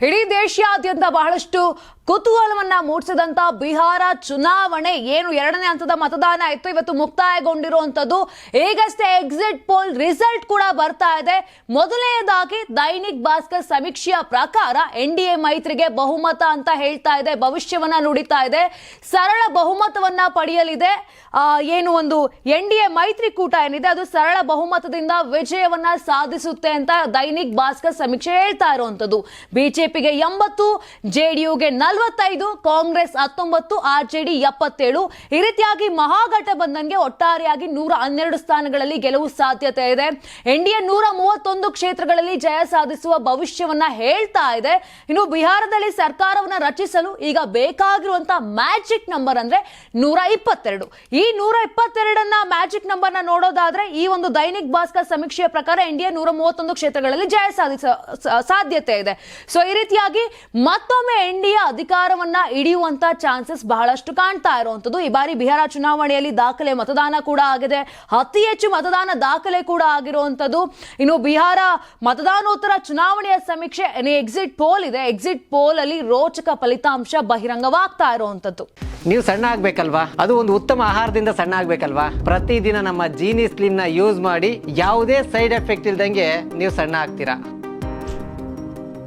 ಇಡೀ ದೇಶಾದ್ಯಂತ ಬಹಳಷ್ಟು ಕುತೂಹಲವನ್ನ ಮೂಡಿಸಿದಂತ ಬಿಹಾರ ಚುನಾವಣೆ ಏನು ಎರಡನೇ ಹಂತದ ಮತದಾನ ಇತ್ತು. ಇವತ್ತು ಮುಕ್ತಾಯಗೊಂಡಿರುವಂತದ್ದು ಈಗಷ್ಟೇ ಎಕ್ಸಿಟ್ ಪೋಲ್ ರಿಸಲ್ಟ್ ಕೂಡ ಬರ್ತಾ ಇದೆ. ಮೊದಲನೆಯದಾಗಿ ದೈನಿಕ್ ಭಾಸ್ಕರ್ ಸಮೀಕ್ಷೆಯ ಪ್ರಕಾರ ಎನ್ ಡಿ ಎ ಮೈತ್ರಿಗೆ ಬಹುಮತ ಅಂತ ಹೇಳ್ತಾ ಇದೆ. ಭವಿಷ್ಯವನ್ನ ನುಡಿತಾ ಇದೆ. ಸರಳ ಬಹುಮತವನ್ನ ಪಡೆಯಲಿದೆ. ಏನು ಒಂದು ಎನ್ ಡಿ ಎ ಮೈತ್ರಿಕೂಟ ಏನಿದೆ, ಅದು ಸರಳ ಬಹುಮತದಿಂದ ವಿಜಯವನ್ನ ಸಾಧಿಸುತ್ತೆ ಅಂತ ದೈನಿಕ್ ಭಾಸ್ಕರ್ ಸಮೀಕ್ಷೆ ಹೇಳ್ತಾ ಇರುವಂತದ್ದು ಬಿಜೆಪಿಗೆ ಎಂಬತ್ತು ಜೆಡಿಯುಗೆ ನಲವತ್ತೈದು, ಕಾಂಗ್ರೆಸ್ ಹತ್ತೊಂಬತ್ತು, ಆರ್ ಜೆ ಡಿ ಎಪ್ಪತ್ತೇಳು. ಈ ರೀತಿಯಾಗಿ ಮಹಾಗಠಬಂಧನ್ಗೆ ಒಟ್ಟಾರೆಯಾಗಿ ನೂರ ಹನ್ನೆರಡು ಸ್ಥಾನಗಳಲ್ಲಿ ಗೆಲುವು ಸಾಧ್ಯತೆ ಇದೆ. ಎನ್ ಡಿ ನೂರ ಮೂವತ್ತೊಂದು ಕ್ಷೇತ್ರಗಳಲ್ಲಿ ಜಯ ಸಾಧಿಸುವ ಭವಿಷ್ಯವನ್ನ ಹೇಳ್ತಾ ಇದೆ. ಇನ್ನು ಬಿಹಾರದಲ್ಲಿ ಸರ್ಕಾರವನ್ನ ರಚಿಸಲು ಈಗ ಬೇಕಾಗಿರುವಂತಹ ಮ್ಯಾಜಿಕ್ ನಂಬರ್ ಅಂದ್ರೆ ನೂರ ಇಪ್ಪತ್ತೆರಡು. ಈ ನೂರ ಇಪ್ಪತ್ತೆರಡನ್ನ ಮ್ಯಾಜಿಕ್ ನಂಬರ್ನ ನೋಡೋದಾದ್ರೆ ಈ ಒಂದು ದೈನಿಕ್ ಭಾಸ್ಕರ್ ಸಮೀಕ್ಷೆಯ ಪ್ರಕಾರ ಇಂಡಿಯಾ ನೂರ ಮೂವತ್ತೊಂದು ಕ್ಷೇತ್ರಗಳಲ್ಲಿ ಜಯ ಸಾಧಿಸ ಸಾಧ್ಯತೆ ಇದೆ. ಸೊ ಈ ರೀತಿಯಾಗಿ ಮತ್ತೊಮ್ಮೆ ಎನ್ ಡಿ ಅಧಿಕಾರವನ್ನ ಹಿಡಿಯುವಂತ ಚಾನ್ಸಸ್ ಬಹಳಷ್ಟು ಕಾಣ್ತಾ ಇರುವಂತದ್ದು ಈ ಬಾರಿ ಬಿಹಾರ ಚುನಾವಣೆಯಲ್ಲಿ ದಾಖಲೆ ಮತದಾನ ಕೂಡ ಆಗಿದೆ. ಅತಿ ಹೆಚ್ಚು ಮತದಾನ ದಾಖಲೆ ಕೂಡ ಆಗಿರುವಂತದ್ದು ಇನ್ನು ಬಿಹಾರ ಮತದಾನೋತ್ತರ ಚುನಾವಣೆಯ ಸಮೀಕ್ಷೆ ಎಕ್ಸಿಟ್ ಪೋಲ್ ಇದೆ. ಎಕ್ಸಿಟ್ ಪೋಲ್ ಅಲ್ಲಿ ರೋಚಕ ಫಲಿತಾಂಶ ಬಹಿರಂಗವಾಗ್ತಾ ಇರುವಂತದ್ದು ನೀವು ಸಣ್ಣ ಆಗ್ಬೇಕಲ್ವಾ? ಅದು ಒಂದು ಉತ್ತಮ ಆಹಾರದಿಂದ ಸಣ್ಣ ಆಗ್ಬೇಕಲ್ವಾ? ಪ್ರತಿದಿನ ನಮ್ಮ ಜೀನಿ ಸ್ಲಿಮ್ನ ಯೂಸ್ ಮಾಡಿ ಯಾವುದೇ ಸೈಡ್ ಎಫೆಕ್ಟ್ ಇಲ್ದಂಗೆ ನೀವು ಸಣ್ಣ ಆಗ್ತೀರಾ?